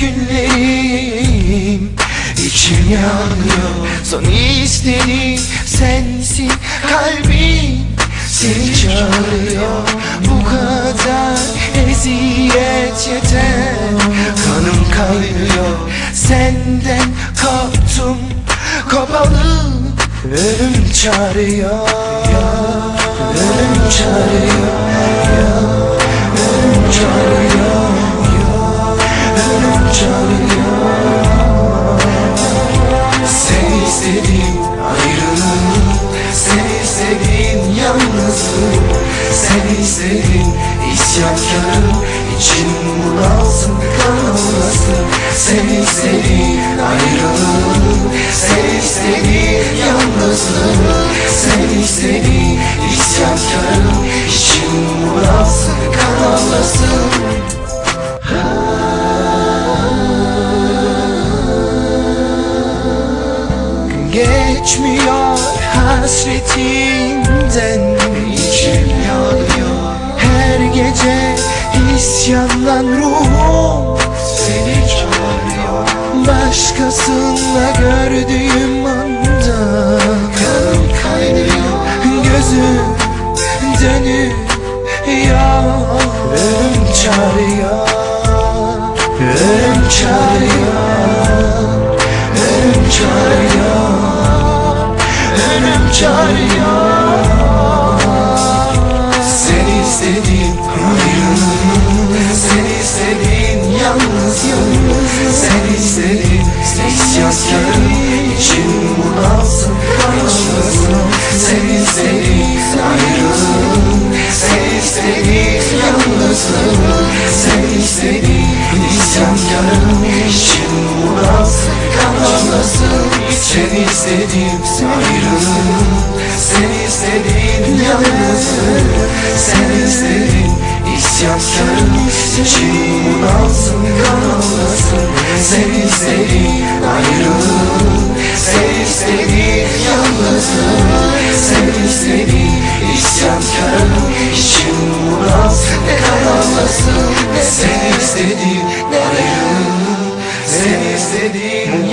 günlerim İçim yanıyor. Son isteğim sensin Kalbim seni çağırıyor. Bu kadar eziyet yeter. Kanım kaynıyor Senden koptum Kopalı Ölüm çağırıyor. Ölüm çağırıyor Seni istedim ayrılığı Seni istedim yalnızlığı Seni istedim isyankarım İçim bunalsın kanalmasın Seni istedim ayrılığı Seni istedim yalnızlığı Seni istedim hasretinden içim yanıyor. Her gece isyandan ruhum seni çağırıyor. Başkasınla gördüğüm anda kanım kaynıyor. Gözüm dönüyor Ölüm çağırıyor. Ölüm çağırıyor Ölüm çağırıyor Ölüm çağırıyor Seni ayrılığı Seni istedim yalnızlığı Seni istedim isyanskarım İçim bunalsın kanalmasın Seni istedim ayrılığı Seni istedim yalnızlığı Seni istedim ayrılığı Seni istedim yalnızlığı Seni istedim isyanskarım İçim bunalsın kanalmasın Seni istedim ayrılığı Seni istedim yalnızlığı Seni istedim isyankarım İçim bunalsın kanalmasın Seni istedim ayrılığı Seni istedim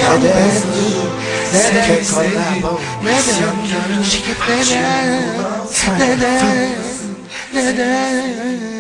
yalnızlığı Seni istedim isyankarım İçim bunalsın Neden? Neden? Neden?